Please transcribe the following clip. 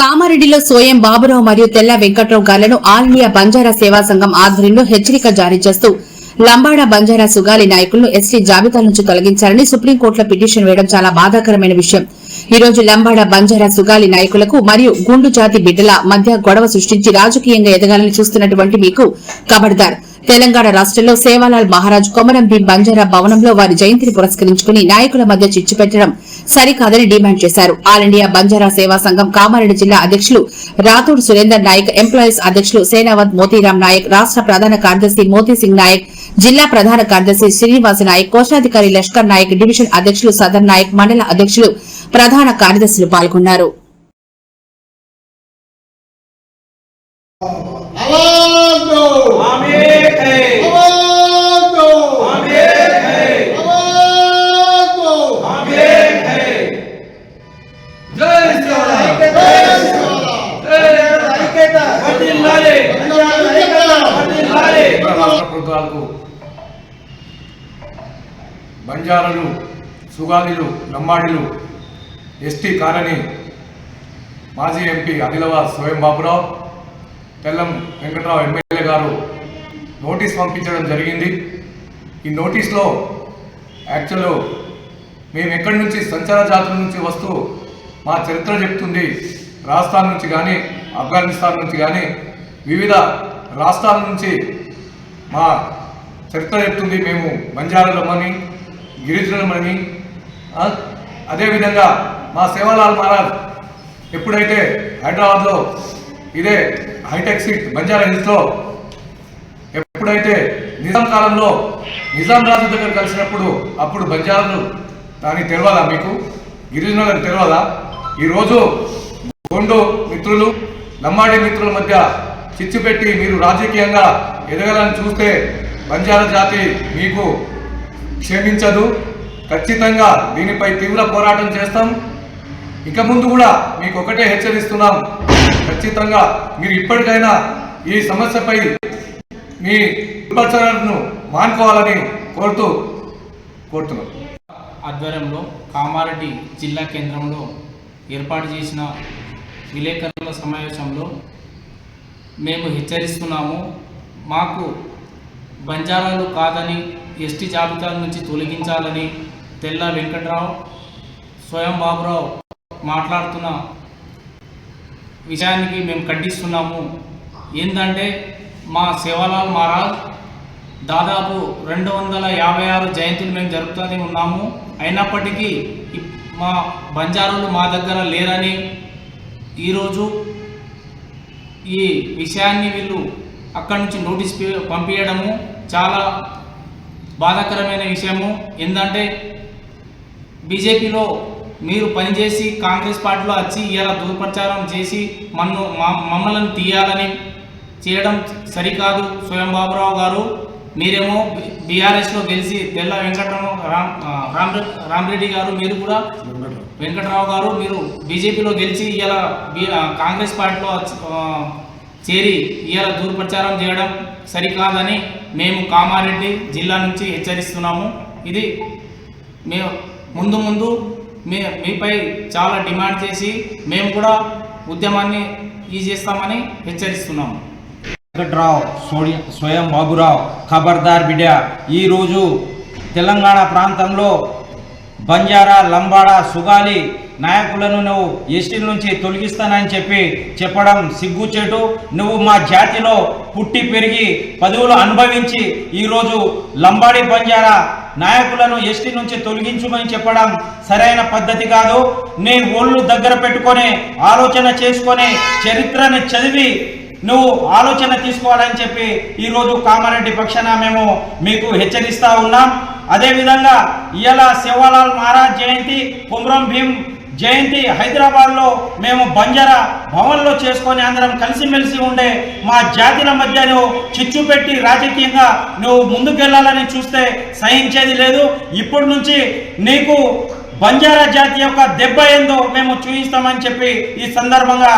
కామారెడ్డిలో సోయం బాబురావు మరియు తెల్ల వెంకట్రావు గాళ్ళను ఆల్ ఇండియా బంజారా సేవా సంఘం ఆధ్వర్యంలో హెచ్చరిక జారీ చేస్తూ లంబాడా బంజారా సుగాలి నాయకులను ఎస్టీ జాబితా నుంచి తొలగించాలని సుప్రీంకోర్టులో పిటిషన్ వేయడం చాలా బాధాకరమైన విషయం. ఈ రోజు లంబాడా బంజారా సుగాలి నాయకులకు మరియు గుండు జాతి బిడ్డల మధ్య గొడవ సృష్టించి రాజకీయంగా ఎదగాలని చూస్తున్నటువంటి మీకు కబడ్దార్. తెలంగాణ రాష్ట్రంలో సేవాలాల్ మహారాజ్ కొమరం భీం బంజారా భవనంలో వారి జయంతిని పురస్కరించుకుని నాయకుల మధ్య చిచ్చు పెట్టడం సరికాదని డిమాండ్ చేశారు. ఆల్ ఇండియా బంజారా సేవా సంఘం కామారెడ్డి జిల్లా అధ్యక్షులు రాథోడ్ సురేందర్ నాయక్ ఎంప్లాయీస్ అధ్యక్షులు సేనావత్ మోతీరాం నాయక్ రాష్ట ప్రధాన కార్యదర్శి మోతీసింగ్ నాయక్ జిల్లా ప్రధాన కార్యదర్శి శ్రీనివాస నాయక్ కోశాధికారి లష్కర్ నాయక్ డివిజన్ అధ్యక్షులు సదర్ నాయక్ మండల అధ్యక్షులు ప్రధాన కార్యదర్శులు పాల్గొన్నారు. రాష్ట్ర ప్రభుత్వాలకు బంజారాలు సుగాలీలు నమ్మాడిలు ఎస్టీ కాలనీ మాజీ ఎంపీ ఆదిలాబాద్ స్వయం బాబురావు తెల్లం వెంకట్రావు ఎమ్మెల్యే గారు నోటీస్ పంపించడం జరిగింది. ఈ నోటీస్లో యాక్చువల్ మేము ఎక్కడి నుంచి సంచార జాతుల నుంచి వస్తూ మా చరిత్ర చెప్తుంది. రాజస్థాన్ నుంచి కానీ ఆఫ్ఘనిస్తాన్ నుంచి కానీ వివిధ రాష్ట్రాల నుంచి మా చరిత్ర చెప్తుంది మేము బంజారాలమని గిరిజనులమని అదేవిధంగా మా సేవాలాల్ మహారాజ్ ఎప్పుడైతే హైదరాబాద్లో ఇదే హైటెక్ సిట్ బంజారా హిల్స్లో ఎప్పుడైతే నిజాం కాలంలో నిజాం రాజు దగ్గర కలిసినప్పుడు అప్పుడు బంజారాలు దానికి తెలియదా మీకు? గిరిజనులకు తెలియదా ఈరోజు గోండు మిత్రులు లంబాడి మిత్రుల మధ్య చిచ్చు పెట్టి మీరు రాజకీయంగా ఎదగాలని చూస్తే బంజారా జాతి మీకు క్షమించదు. ఖచ్చితంగా దీనిపై తీవ్ర పోరాటం చేస్తాం. ఇక ముందు కూడా మీకు ఒకటే హెచ్చరిస్తున్నాం. ఖచ్చితంగా మీరు ఇప్పటికైనా ఈ సమస్యపై మీ విమర్శలను మానుకోవాలని కోరుతూ కోరుతున్నాం. ఆధ్వర్యంలో కామారెడ్డి జిల్లా కేంద్రంలో ఏర్పాటు చేసిన విలేకరుల సమావేశంలో మేము హెచ్చరిస్తున్నాము. మాకు బంజారాలు కాదని ఎస్టీ జాబితా నుంచి తొలగించాలని తెల్ల వెంకట్రావు స్వయం బాబురావు మాట్లాడుతున్న విషయానికి మేము ఖండిస్తున్నాము. ఏంటంటే మా శివలాల్ మహారాజ్ దాదాపు రెండు వందల యాభై ఆరు జయంతులు మేము జరుపుతూనే ఉన్నాము. అయినప్పటికీ మా బంజారాలు మా దగ్గర లేరని ఈరోజు ఈ విషయాన్ని వీళ్ళు అక్కడి నుంచి నోటీస్ పంపించడము చాలా బాధాకరమైన విషయము. ఏంటంటే బీజేపీలో మీరు పనిచేసి కాంగ్రెస్ పార్టీలో వచ్చి ఇలా దుర్ప్రచారం చేసి మన్ను మా- మమ్మల్ని తీయాలని చేయడం సరికాదు స్వయం బాబురావు గారు. మీరేమో బీఆర్ఎస్లో గెలిచి తెల్ల వెంకటరామ రామరెడ్డి గారు మీరు కూడా వెంకటరావు. గారు మీరు బీజేపీలో గెలిచి ఇలా కాంగ్రెస్ పార్టీలో చేరి ఇవాళ దుర్ప్రచారం చేయడం సరికాదని మేము కామారెడ్డి జిల్లా నుంచి హెచ్చరిస్తున్నాము. ఇది మేము ముందు ముందు మే మీపై చాలా డిమాండ్ చేసి మేము కూడా ఉద్యమాన్ని ఈ చేస్తామని హెచ్చరిస్తున్నాము. వెంకట్రావు సోడి స్వయం బాబురావు ఖబర్దార్ బిడ్డ ఈరోజు తెలంగాణ ప్రాంతంలో బంజారా లంబాడా సుగాలి నాయకులను నువ్వు ఎస్టీల నుంచి తొలగిస్తానని చెప్పి చెప్పడం సిగ్గుచేటు నువ్వు మా జాతిలో పుట్టి పెరిగి పదవులు అనుభవించి ఈరోజు లంబాడి బంజారా నాయకులను ఎస్టీ నుంచి తొలగించమని చెప్పడం సరైన పద్ధతి కాదు. నీ ఒళ్ళు దగ్గర పెట్టుకొని ఆలోచన చేసుకొని చరిత్రని చదివి నువ్వు ఆలోచన తీసుకోవాలని చెప్పి ఈరోజు కామారెడ్డి పక్షాన మేము మీకు హెచ్చరిస్తా ఉన్నాం. అదేవిధంగా ఇవాళ శివలాల్ మహారాజ్ జయంతి కుమ్రం భీం జయంతి హైదరాబాద్లో మేము బంజారా భవన్లో చేసుకొని అందరం కలిసిమెలిసి ఉండే మా జాతిల మధ్య నువ్వు చిచ్చు పెట్టి రాజకీయంగా నువ్వు ముందుకెళ్ళాలని చూస్తే సహించేది లేదు. ఇప్పటి నుంచి నీకు బంజారా జాతి యొక్క దెబ్బ ఏందో మేము చూపిస్తామని చెప్పి ఈ సందర్భంగా